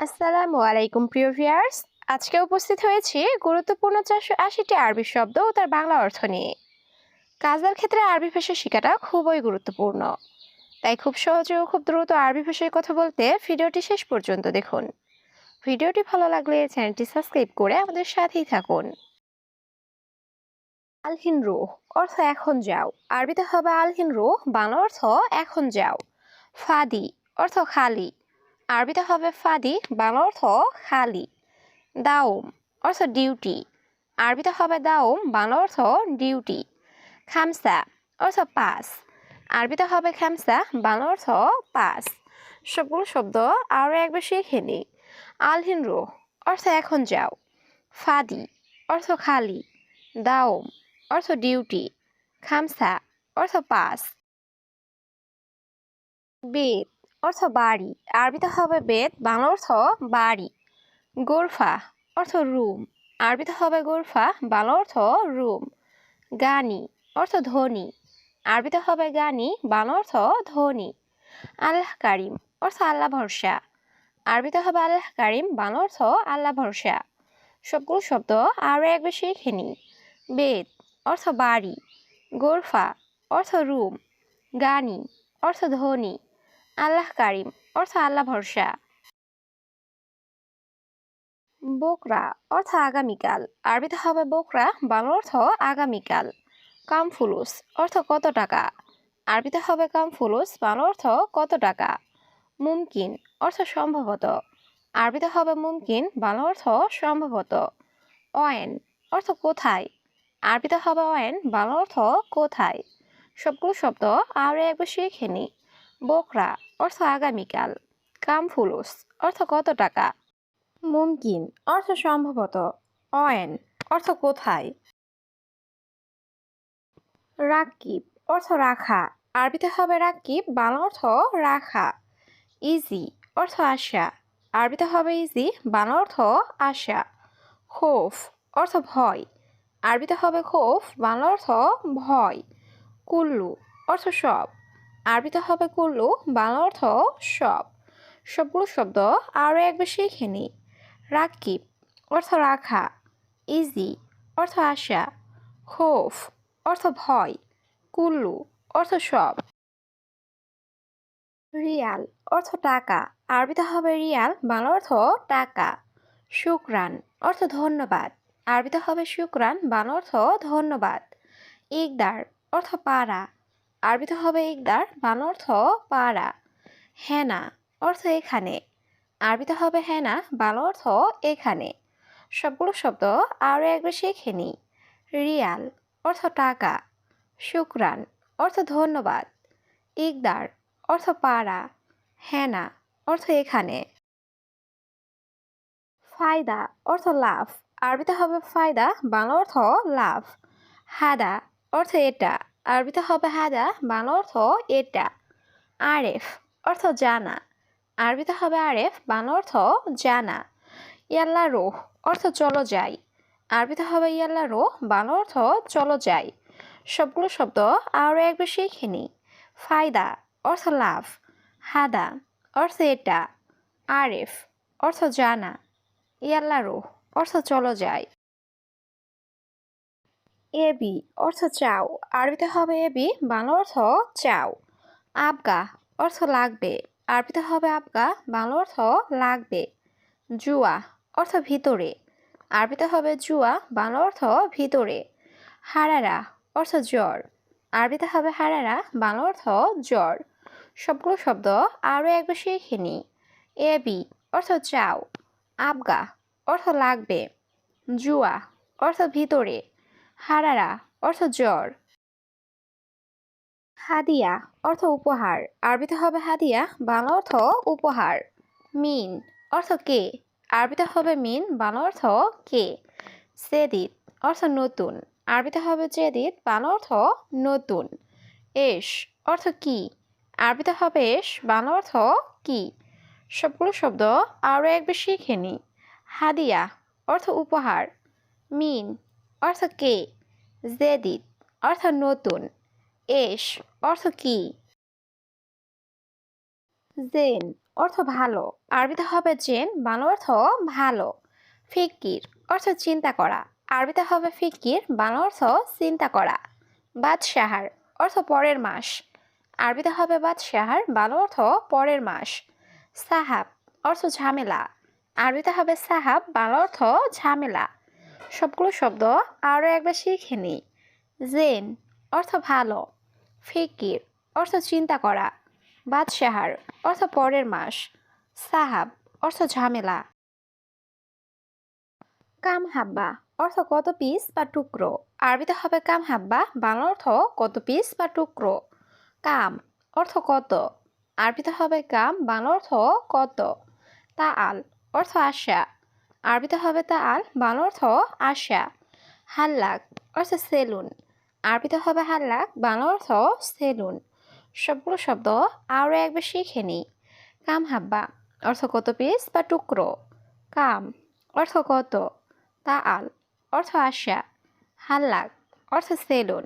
আসসালামু আলাইকুম, প্রিয় ভিউয়ার্স। আজকে উপস্থিত হয়েছি গুরুত্বপূর্ণ চারশো আশিটি আরবি শব্দ ও তার বাংলা অর্থ নিয়ে। কাজের ক্ষেত্রে আরবি ভাষা শেখাটা খুবই গুরুত্বপূর্ণ। তাই খুব সহজে ও খুব দ্রুত আরবি ভাষায় কথা বলতে ভিডিওটি শেষ পর্যন্ত দেখুন। ভিডিওটি ভালো লাগলে চ্যানেলটি সাবস্ক্রাইব করে আমাদের সাথেই থাকুন। আলহিন রুহ, অর্থ এখন যাও। আরবিতে হবে আলহিন রুহ, বাংলা অর্থ এখন যাও। ফাদি, অর্থ খালি। আরবিতে হবে ফাদি, বাংলা অর্থ খালি দাওম অর্থ ডিউটি আরবিতে হবে দাওম, বাংলা অর্থ ডিউটি খামসা অর্থ পাস আরবিতে হবে খামসা, বাংলা অর্থ পাস সবগুলো শব্দ আরও একবার শিখে নিই আলহিন রুহ অর্থ এখন যাও, ফাদি অর্থ খালি, দাওম অর্থ ডিউটি খামসা অর্থ পাস বেদ অর্থ বাড়ি। আরবিতে হবে বেদ, বাংলা অর্থ বাড়ি। গোরফা অর্থ রুম। আরবিতে হবে গোরফা, বাংলা অর্থ রুম। গানি অর্থ ধনী। আরবিতে হবে গানি, বাংলা অর্থ ধনী। আল্লাহ কারিম অর্থ আল্লাহ ভরসা। আরবিতে হবে আল্লাহ কারিম, বাংলা অর্থ আল্লাহ ভরসা। সবগুলো শব্দ আরও একবার শিখে নিই। বেদ অর্থ বাড়ি। গোরফা অর্থ রুম। গানি অর্থ ধনী। আল্লাহ কারিম, অর্থ আল্লাহ ভরসা। বোকরা, অর্থ আগামীকাল। আরবিতে হবে বোকরা বাংলা অর্থ আগামীকাল। কামফুলুস, অর্থ কত টাকা? আরবিতে হবে কামফুলুস বাংলা অর্থ কত টাকা? মুমকিন, অর্থ সম্ভবত। আরবিতে হবে মুমকিন বাংলা অর্থ সম্ভবত। অয়েন, অর্থ কোথায়? আরবিতে হবে অয়েন বাংলা অর্থ কোথায়? সবগুলো শব্দ আরও একবার শিখে নিই বোকরা, অর্থ আগামীকাল কামফুলুস অর্থ কত টাকা? মুমকিন, অর্থ সম্ভবত। অয়েন, অর্থ কোথায়? রাকিব, অর্থ রাখা। আরবিতে হবে রাকিব, বাংলা অর্থ রাখা। ইজি, অর্থ আশা। আরবিতে হবে ইজি, বাংলা অর্থ আশা। খোফ, অর্থ ভয়। আরবিতে হবে খোফ, বাংলা অর্থ ভয়। কুল্লু, অর্থ সব। আরবিতে হবে কুল্লু, বাংলা অর্থ সব। সবগুলো শব্দ আরও একবার শিখে নিই রাকিব, অর্থ রাখা। ইজি, অর্থ আশা। খোফ, অর্থ ভয়। কুল্লু, অর্থ সব। রিয়াল, অর্থ টাকা। আরবিতে হবে রিয়াল, বাংলা অর্থ টাকা। শুক্রান, অর্থ ধন্যবাদ। আরবিতে হবে শুক্রান, বাংলা অর্থ ধন্যবাদ। ইকদার, অর্থ পাড়া। আরবিতে হবে ইকদার, বাংলা অর্থ পাড়া। হেনা অর্থ এখানে। আরবিতে হবে হেনা, বাংলা অর্থ এখানে। সবগুলো শব্দ আরও একবার শিখে নিই রিয়াল অর্থ টাকা। শুক্রান অর্থ ধন্যবাদ। ইকদার অর্থ পাড়া। হেনা অর্থ এখানে। ফায়দা অর্থ লাভ আরবিতে হবে ফায়দা, বাংলা অর্থ লাভ হাদা অর্থ এটা। আরবিতে হবে হাদা, বাংলা অর্থ এটা। আরেফ অর্থ জানা। আরবিতে হবে আরেফ, বাংলা অর্থ জানা। ইয়াল্লা রোহ অর্থ চলো যাই। আরবিতে হবে ইয়াল্লা রোহ, বাংলা অর্থ চলো যাই। সবগুলো শব্দ আরও একবার শিখে নিই ফায়দা অর্থ লাভ। হাদা অর্থ এটা। আরেফ অর্থ জানা। ইয়াল্লা রোহ অর্থ চলো যাই। এবি অর্থ চাও। আরবিতে হবে এবি বাংলা অর্থ চাও। আবগা অর্থ লাগবে। আরবিতে হবে আবগা, বাংলা অর্থ লাগবে। জুয়া অর্থ ভিতরে। আরবিতে হবে জুয়া, বাংলা অর্থ ভিতরে। হারারা অর্থ জ্বর। আরবিতে হবে হারারা, বাংলা অর্থ জ্বর। সবগুলো শব্দ আরও একবার শিখে নিই এবি অর্থ চাও। আবগা অর্থ লাগবে। জুয়া অর্থ ভিতরে। হারারা, অর্থ জ্বর। হাদিয়া, অর্থ উপহার। আরবিতে হবে হাদিয়া, বাংলা অর্থ উপহার। মিন, অর্থ কে? আরবিতে হবে মিন, বাংলা অর্থ কে? সেদিত অর্থ নতুন। আরবিতে হবে জেদিত বাংলা অর্থ নতুন। এস অর্থ কি? আরবিতে হবে এস বাংলা অর্থ কি? সবগুলো শব্দ আরও একবার শিখে নিই হাদিয়া, অর্থ উপহার। মিন অর্থ কে? জেদিত। অর্থ নতুন। এস। অর্থ কি? জেন। অর্থ ভালো। আরবিতে হবে জেন। বাংলা অর্থ ভালো। ফিকির। অর্থ চিন্তা করা। আরবিতে হবে ফিকির। বাংলা অর্থ চিন্তা করা। বাদশাহার। অর্থ পরের মাস। আরবিতে হবে বাদশাহার। বাংলা অর্থ পরের মাস। সাহাব। অর্থ ঝামেলা। আরবিতে হবে সাহাব। বাংলা অর্থ ঝামেলা। সবগুলো শব্দ আরও একবার শিখে নিই। জেন অর্থ ভালো, ফিকির অর্থ চিন্তা করা, বাদশাহার অর্থ পরের মাস, সাহাব অর্থ ঝামেলা। কাম হাব্বা অর্থ কত পিস বা টুকরো, আরবিতে হবে কাম হাব্বা, বাংলা অর্থ কত পিস বা টুকরো। কাম অর্থ কত, আরবিতে হবে কাম, বাংলা অর্থ কত। তা আল অর্থ আশা আরবিতে হবে তা আল বাংলা অর্থ আশা। হাল্লাক, অর্থ সেলুন। আরবিতে হবে হাল্লাক বাংলা অর্থ সেলুন। সবগুলো শব্দ আরও একবার শিখে নিই। কাম হাব্বা, অর্থ কত পিস বা টুকরো? কাম, অর্থ কত? তা আল অর্থ আশা। হাল্লাক, অর্থ সেলুন।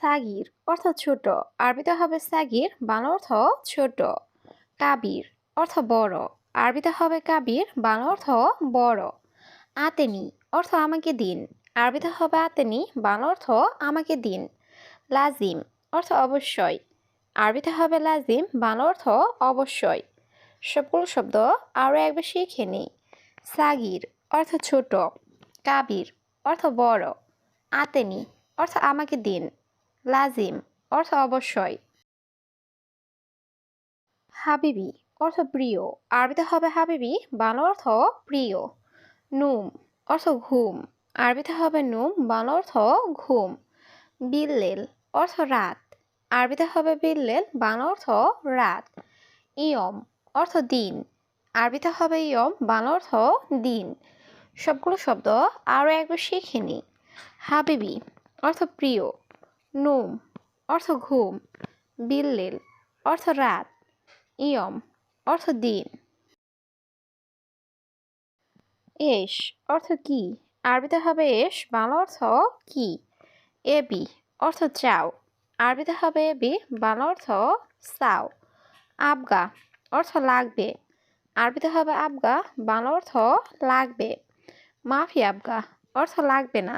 সাগির, অর্থ ছোট। আরবিতে হবে সাগির বাংলা অর্থ ছোট। কাবির, অর্থ বড়। আরবিতে হবে কাবির, বাংলা অর্থ বড়, আতেনি অর্থ আমাকে দিন। আরবিতে হবে আতেনি, বাংলা অর্থ আমাকে দিন। লাজিম অর্থ অবশ্যই। আরবিতে হবে লাজিম, বাংলা অর্থ অবশ্যই। সবগুলো শব্দ আরও একবার শিখে নিই। সাগির অর্থ ছোট। কাবির অর্থ বড়। আতেনি অর্থ আমাকে দিন। লাজিম অর্থ অবশ্যই। হাবিবি অর্থ প্রিয়। আরবিতে হবে হাবিবি, বাংলা অর্থ প্রিয়। নুম, অর্থ ঘুম। আরবিতে হবে নুম, বাংলা অর্থ ঘুম। বিল্লেল, অর্থ রাত। আরবিতে হবে বিল্লেল, বাংলা অর্থ রাত। ইয়ম, অর্থ দিন। আরবিতে হবে ইয়ম, বাংলা অর্থ দিন। সবগুলো শব্দ আরও একবার শিখে নিই। হাবিবি, অর্থ প্রিয়। নুম, অর্থ ঘুম। বিল্লেল, অর্থ রাত। ইয়ম অর্থ দিন। এস, অর্থ কি? আরবিতে হবে এস, বাংলা অর্থ কি? এ, বি, অর্থ চাও। আরবিতে হবে এ, বি, বাংলা অর্থ চাও। আবগা, অর্থ লাগবে। আরবিতে হবে আবগা, বাংলা অর্থ লাগবে। মাফি আবগা, অর্থ লাগবে না।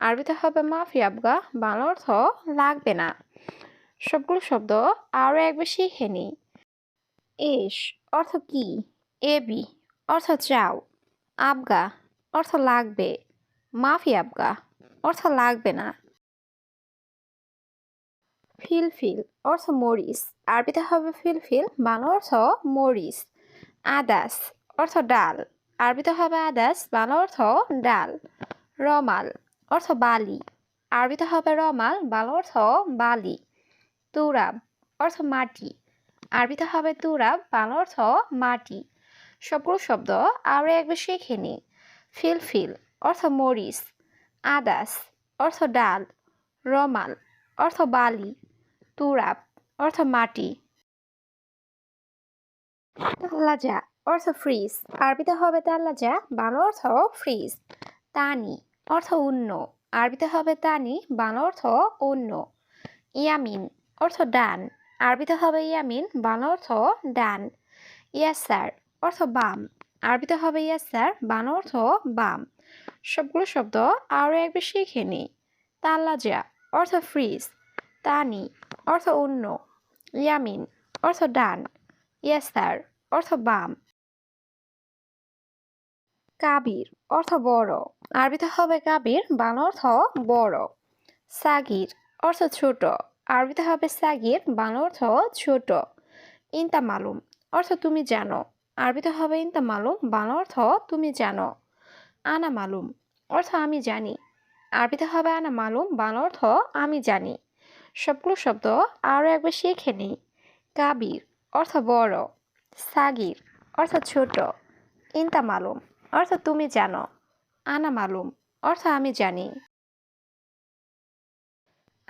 আরবিতে হবে মাফি আবগা, বাংলা অর্থ লাগবে না। সবগুলো শব্দ আরও এক বেশি নিই এস, অর্থ কি? এবি অর্থ চাও। আবগা, অর্থ লাগবে। মাফি আবগা, অর্থ লাগবে না। ফিলফিল অর্থ মরিচ আরবিতে হবে ফিলফিল বাংলা অর্থ মরিচ আদাস, অর্থ ডাল। আরবিতে হবে আদাস, বাংলা অর্থ ডাল। রমাল, অর্থ বালি। আরবিতে হবে রমাল, বাংলা অর্থ বালি। তুরাব অর্থ মাটি। আরবিতে হবে তুরাব বাংলা অর্থ মাটি। সবগুলো শব্দ আরও একবার শিখে নিই। ফিলফিল অর্থ মরিচ। আদাস, অর্থ ডাল। রমাল, অর্থ বালি। তুরাব, অর্থ মাটি। তাল্লাজা অর্থ ফ্রিজ। আরবিতে হবে তাল্লাজা বাংলা অর্থ ফ্রিজ। তানি, অর্থ উন্ন। আরবিতে হবে তানি, বাংলা অর্থ অন্য ইয়ামিন, অর্থ ডান। আরবিতে হবে ইয়ামিন বাংলা অর্থ ডান। ইয়াসার অর্থ বাম। আরবিতে হবে ইয়াসার বাংলা অর্থ বাম। সবগুলো শব্দ আরও একবার শিখে নিই। তাল্লাজা অর্থ ফ্রিজ। তানি, অর্থ অন্য। ইয়ামিন, অর্থ ডান। ইয়াসার অর্থ বাম। কাবির, অর্থ বড়। আরবিতে হবে কাবির বাংলা অর্থ বড়। সাগির, অর্থ ছোট। আরবিতে হবে সাগির, বাংলা অর্থ ছোট। ইনতা মালুম অর্থ তুমি জানো। আরবিতে হবে ইনতা মালুম বাংলা অর্থ তুমি জানো। আনা মালুম অর্থ আমি জানি। আরবিতে হবে আনা মালুম বাংলা অর্থ আমি জানি। সবগুলো শব্দ আরও একবার শিখে নিই। কাবির অর্থ বড়। সাগির অর্থ ছোট। ইনতা মালুম অর্থ তুমি জানো। আনা মালুম অর্থ আমি জানি।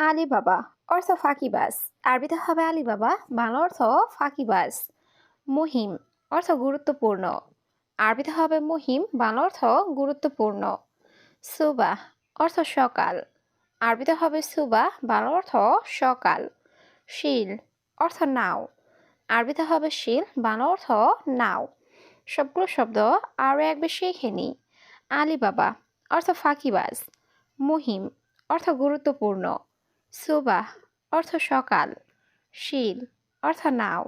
আলী বাবা অর্থ ফাঁকিবাজ। আরবিতে হবে আলী বাবা বাংলা অর্থ ফাঁকিবাজ। মুহিম, অর্থ গুরুত্বপূর্ণ। আরবিতে হবে মুহিম, বাংলা অর্থ গুরুত্বপূর্ণ। সুবাহ, অর্থ সকাল। আরবিতে হবে সুবাহ, বাংলা অর্থ সকাল। শিল, অর্থ নাও। আরবিতে হবে শিল, বাংলা অর্থ নাও। সবগুলো শব্দ আরও এক বেশি শিখে নিই আলিবাবা, অর্থ ফাঁকিবাজ। মুহিম, অর্থ গুরুত্বপূর্ণ। সুবাহ অর্থ সকাল শীল অর্থ নাও।